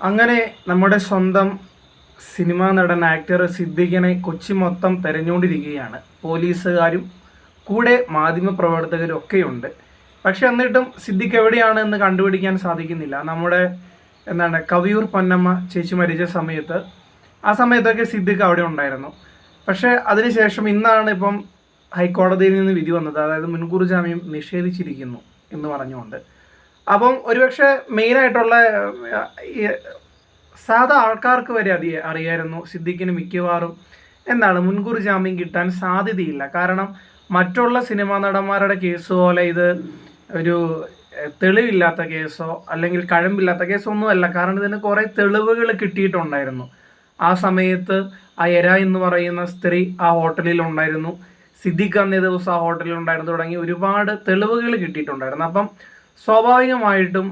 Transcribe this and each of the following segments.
അങ്ങനെ നമ്മുടെ സ്വന്തം സിനിമാ നടൻ ആക്ടർ സിദ്ദിഖിനെ കൊച്ചി മൊത്തം തെരഞ്ഞുകൊണ്ടിരിക്കുകയാണ്. പോലീസുകാരും കൂടെ മാധ്യമപ്രവർത്തകരും ഒക്കെയുണ്ട്. പക്ഷെ എന്നിട്ടും സിദ്ദിഖ് എവിടെയാണ് എന്ന് കണ്ടുപിടിക്കാൻ സാധിക്കുന്നില്ല. നമ്മുടെ എന്താണ് കവിയൂർ പൊന്നമ്മ ചേച്ചി മരിച്ച സമയത്ത് ആ സമയത്തൊക്കെ സിദ്ദിഖ് അവിടെ ഉണ്ടായിരുന്നു. പക്ഷേ അതിനുശേഷം ഇന്നാണ് ഇപ്പം ഹൈക്കോടതിയിൽ നിന്ന് വിധി വന്നത്. അതായത് മുൻകൂർ ജാമ്യം നിഷേധിച്ചിരിക്കുന്നു എന്ന് പറഞ്ഞുകൊണ്ട്. അപ്പം ഒരുപക്ഷെ മെയിനായിട്ടുള്ള സാധാ ആൾക്കാർക്ക് വരെ അതി അറിയായിരുന്നു. സിദ്ദിഖിന് മിക്കവാറും എന്നാണ് മുൻകൂർ ജാമ്യം കിട്ടാൻ സാധ്യതയില്ല. കാരണം മറ്റുള്ള സിനിമാ നടന്മാരുടെ കേസ് പോലെ ഇത് ഒരു തെളിവില്ലാത്ത കേസോ അല്ലെങ്കിൽ കഴമ്പില്ലാത്ത കേസോ ഒന്നുമല്ല. കാരണം ഇതിന് കുറേ തെളിവുകൾ കിട്ടിയിട്ടുണ്ടായിരുന്നു. ആ സമയത്ത് എര എന്ന് പറയുന്ന സ്ത്രീ ആ ഹോട്ടലിൽ ഉണ്ടായിരുന്നു. സിദ്ദിഖ് അന്നേ ദിവസം ആ ഹോട്ടലിൽ ഉണ്ടായിരുന്നു. തുടങ്ങി ഒരുപാട് തെളിവുകൾ കിട്ടിയിട്ടുണ്ടായിരുന്നു. അപ്പം സ്വാഭാവികമായിട്ടും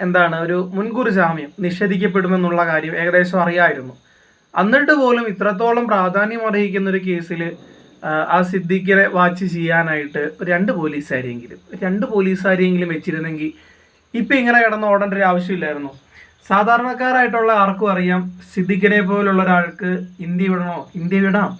എന്താണ് ഒരു മുൻകൂർ ജാമ്യം നിഷേധിക്കപ്പെടുമെന്നുള്ള കാര്യം ഏകദേശം അറിയായിരുന്നു. എന്നിട്ട് പോലും ഇത്രത്തോളം പ്രാധാന്യം അർഹിക്കുന്ന ഒരു കേസിൽ ആ സിദ്ദിഖിനെ വാച്ച് ചെയ്യാനായിട്ട് രണ്ട് പോലീസുകാരെങ്കിലും രണ്ട് പോലീസുകാരെങ്കിലും വെച്ചിരുന്നെങ്കിൽ ഇപ്പം ഇങ്ങനെ കിടന്ന് ഓടേണ്ട ഒരു ആവശ്യമില്ലായിരുന്നു. സാധാരണക്കാരായിട്ടുള്ള ആർക്കും അറിയാം സിദ്ദിഖിനെ പോലുള്ള ഒരാൾക്ക് ഇന്ത്യ വിടണോ? ഇന്ത്യ വിടാം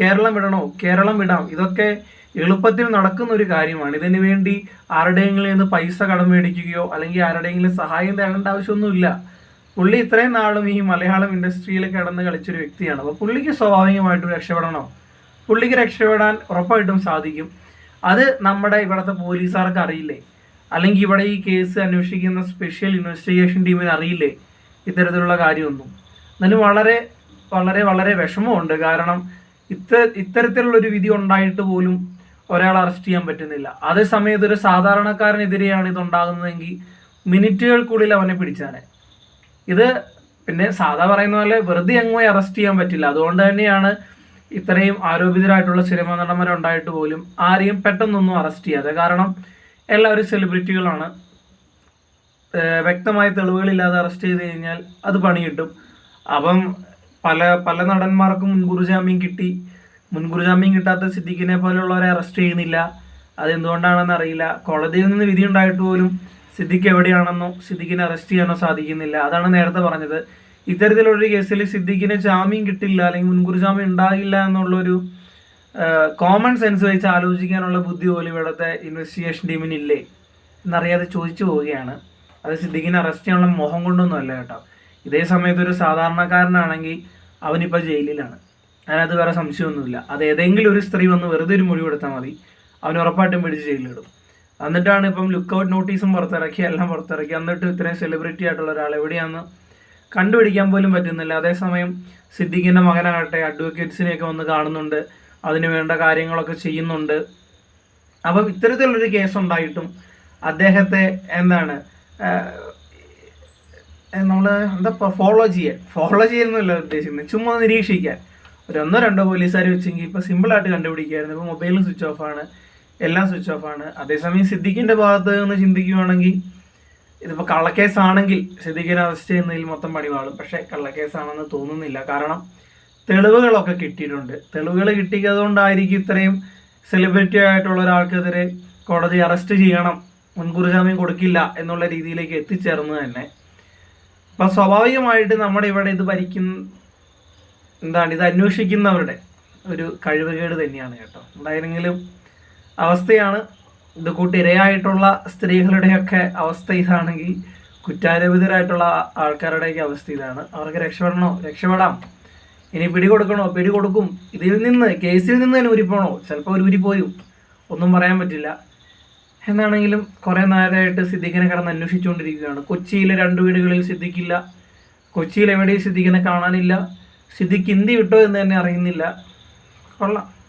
കേരളം വിടണോ? കേരളം വിടാം. ഇതൊക്കെ എളുപ്പത്തിൽ നടക്കുന്ന ഒരു കാര്യമാണ്. ഇതിനു വേണ്ടി ആരുടെയെങ്കിലും നിന്ന് പൈസ കടം മേടിക്കുകയോ അല്ലെങ്കിൽ ആരുടെയെങ്കിലും സഹായം തേടേണ്ട ആവശ്യമൊന്നുമില്ല. പുള്ളി ഇത്രയും നാളും ഈ മലയാളം ഇൻഡസ്ട്രിയിൽ കിടന്ന് കളിച്ചൊരു വ്യക്തിയാണ്. അപ്പോൾ പുള്ളിക്ക് സ്വാഭാവികമായിട്ടും രക്ഷപ്പെടണോ? പുള്ളിക്ക് രക്ഷപ്പെടാൻ ഉറപ്പായിട്ടും സാധിക്കും. അത് നമ്മുടെ ഇവിടുത്തെ പോലീസുകാർക്ക് അറിയില്ലേ? അല്ലെങ്കിൽ ഇവിടെ ഈ കേസ് അന്വേഷിക്കുന്ന സ്പെഷ്യൽ ഇൻവെസ്റ്റിഗേഷൻ ടീമിന് അറിയില്ലേ? ഇത്തരത്തിലുള്ള കാര്യമൊന്നും. എന്നാലും വളരെ വളരെ വളരെ വിഷമമുണ്ട്. കാരണം ഇത്ത ഇത്തരത്തിലുള്ള ഒരു വിധി ഉണ്ടായിട്ട് പോലും ഒരാളെ അറസ്റ്റ് ചെയ്യാൻ പറ്റുന്നില്ല. അതേസമയത്ത് ഒരു സാധാരണക്കാരനെതിരെയാണ് ഇതുണ്ടാകുന്നതെങ്കിൽ മിനിറ്റുകൾക്കുള്ളിൽ അവനെ പിടിച്ചാനെ. ഇത് പിന്നെ സാധാ പറയുന്ന പോലെ വെറുതെ അങ്ങ് പോയി അറസ്റ്റ് ചെയ്യാൻ പറ്റില്ല. അതുകൊണ്ട് തന്നെയാണ് ഇത്രയും ആരോപിതരായിട്ടുള്ള സിനിമാ നടന്മാരുണ്ടായിട്ട് പോലും ആരെയും പെട്ടെന്നൊന്നും അറസ്റ്റ് ചെയ്യാതെ. കാരണം എല്ലാവരും സെലിബ്രിറ്റികളാണ് വ്യക്തമായ തെളിവുകളില്ലാതെ അറസ്റ്റ് ചെയ്ത് കഴിഞ്ഞാൽ അത് പണി കിട്ടും അപ്പം പല പല നടന്മാർക്കും മുൻകൂർ ജാമ്യം കിട്ടി. മുൻകൂർ ജാമ്യം കിട്ടാത്ത സിദ്ദിഖിനെ പോലുള്ളവരെ അറസ്റ്റ് ചെയ്യുന്നില്ല. അതെന്തുകൊണ്ടാണെന്ന് അറിയില്ല. കോടതിയിൽ നിന്ന് വിധി ഉണ്ടായിട്ട് പോലും സിദ്ദിഖ് എവിടെയാണെന്നോ സിദ്ദിഖിനെ അറസ്റ്റ് ചെയ്യാനോ സാധിക്കുന്നില്ല. അതാണ് നേരത്തെ പറഞ്ഞത്. ഇത്തരത്തിലുള്ളൊരു കേസിൽ സിദ്ദിഖിന് ജാമ്യം കിട്ടില്ല അല്ലെങ്കിൽ മുൻകൂർ ജാമ്യം ഉണ്ടാകില്ല എന്നുള്ളൊരു കോമൺ സെൻസ് വെച്ച് ആലോചിക്കാനുള്ള ബുദ്ധി പോലും ഇവിടുത്തെ ഇൻവെസ്റ്റിഗേഷൻ ടീമിനില്ലേ എന്നറിയാതെ ചോദിച്ചു പോവുകയാണ്. അത് സിദ്ദിഖിനെ അറസ്റ്റ് ചെയ്യാനുള്ള മോഹം കൊണ്ടൊന്നും അല്ല കേട്ടോ. ഇതേ സമയത്ത് ഒരു സാധാരണക്കാരനാണെങ്കിൽ അവനിപ്പോൾ ജയിലിലാണ്. അതിനകത്ത് വേറെ സംശയമൊന്നുമില്ല. അത് ഏതെങ്കിലും ഒരു സ്ത്രീ വന്ന് വെറുതെ ഒരു മൊഴി കൊടുത്താൽ മതി. അവൻ ഉറപ്പായിട്ടും പിടിച്ച് ജയിലിലിടും. എന്നിട്ടാണ് ഇപ്പം ലുക്ക് ഔട്ട് നോട്ടീസും പുറത്തിറക്കി എല്ലാം പുറത്തിറക്കി. എന്നിട്ട് ഇത്രയും സെലിബ്രിറ്റി ആയിട്ടുള്ള ഒരാൾ എവിടെയാണെന്ന് കണ്ടുപിടിക്കാൻ പോലും പറ്റുന്നില്ല. അതേസമയം സിദ്ദിഖിന്റെ മകനാകട്ടെ അഡ്വക്കേറ്റ്സിനെയൊക്കെ വന്ന് കാണുന്നുണ്ട്. അതിന് വേണ്ട കാര്യങ്ങളൊക്കെ ചെയ്യുന്നുണ്ട്. അപ്പം ഇത്തരത്തിലുള്ളൊരു കേസ് ഉണ്ടായിട്ടും അദ്ദേഹത്തെ എന്താണ് നമ്മൾ എന്താ ഫോളോ ചെയ്യാൻ ഫോളോ ചെയ്യുന്നില്ല ഉദ്ദേശിക്കുന്നത് ചുമ്മാ നിരീക്ഷിക്കാൻ. ഒരു ഒന്നോ രണ്ടോ പോലീസുകാർ വെച്ചെങ്കിൽ ഇപ്പോൾ സിമ്പിളായിട്ട് കണ്ടുപിടിക്കുകയായിരുന്നു ഇപ്പോൾ മൊബൈലും സ്വിച്ച് ഓഫ് ആണ്. എല്ലാം സ്വിച്ച് ഓഫ് ആണ്. അതേസമയം സിദ്ദിഖിന്റെ ഭാഗത്ത് നിന്ന് ചിന്തിക്കുകയാണെങ്കിൽ ഇതിപ്പോൾ കള്ളക്കേസ് ആണെങ്കിൽ സിദ്ദിഖിനെ അറസ്റ്റ് ചെയ്യുന്നതിൽ മൊത്തം പണിവാളും പക്ഷേ കള്ളക്കേസാണെന്ന് തോന്നുന്നില്ല. കാരണം തെളിവുകളൊക്കെ കിട്ടിയിട്ടുണ്ട്. തെളിവുകൾ കിട്ടിയതുകൊണ്ടായിരിക്കും ഇത്രയും സെലിബ്രിറ്റി ആയിട്ടുള്ള ഒരാൾക്കെതിരെ കോടതി അറസ്റ്റ് ചെയ്യണം. മുൻകൂർ ജാമ്യം കൊടുക്കില്ല എന്നുള്ള രീതിയിലേക്ക് എത്തിച്ചേർന്ന് തന്നെ. അപ്പം സ്വാഭാവികമായിട്ട് നമ്മുടെ ഇവിടെ ഇത് ഭരിക്കുന്ന എന്താണ് ഇത് അന്വേഷിക്കുന്നവരുടെ ഒരു കഴിവുകേട് തന്നെയാണ് കേട്ടോ. എന്തായാലെങ്കിലും അവസ്ഥയാണ് ഇത് കൂട്ടി ഇരയായിട്ടുള്ള സ്ത്രീകളുടെയൊക്കെ അവസ്ഥ ഇതാണെങ്കിൽ കുറ്റാരോപിതരായിട്ടുള്ള ആൾക്കാരുടെയൊക്കെ അവസ്ഥ ഇതാണ്. അവർക്ക് രക്ഷപ്പെടണോ? രക്ഷപ്പെടാം. ഇനി പിടി കൊടുക്കണോ പിടി കൊടുക്കും ഇതിൽ നിന്ന് കേസിൽ നിന്ന് തന്നെ ഊരിപ്പോണോ? ചിലപ്പോൾ ഒരു ഊരിപ്പോയും. ഒന്നും പറയാൻ പറ്റില്ല. എന്നാണെങ്കിലും കുറേ നേരമായിട്ട് സിദ്ദിഖിനെ കടന്ന് അന്വേഷിച്ചുകൊണ്ടിരിക്കുകയാണ്. കൊച്ചിയിലെ രണ്ട് വീടുകളിൽ സിദ്ദിഖില്ല. കൊച്ചിയിൽ എവിടെയും സിദ്ദിഖിനെ കാണാനില്ല. സിദ്ദിഖ് ഹിന്ദി വിട്ടോ എന്ന് തന്നെ അറിയുന്നില്ല. കൊള്ളാം.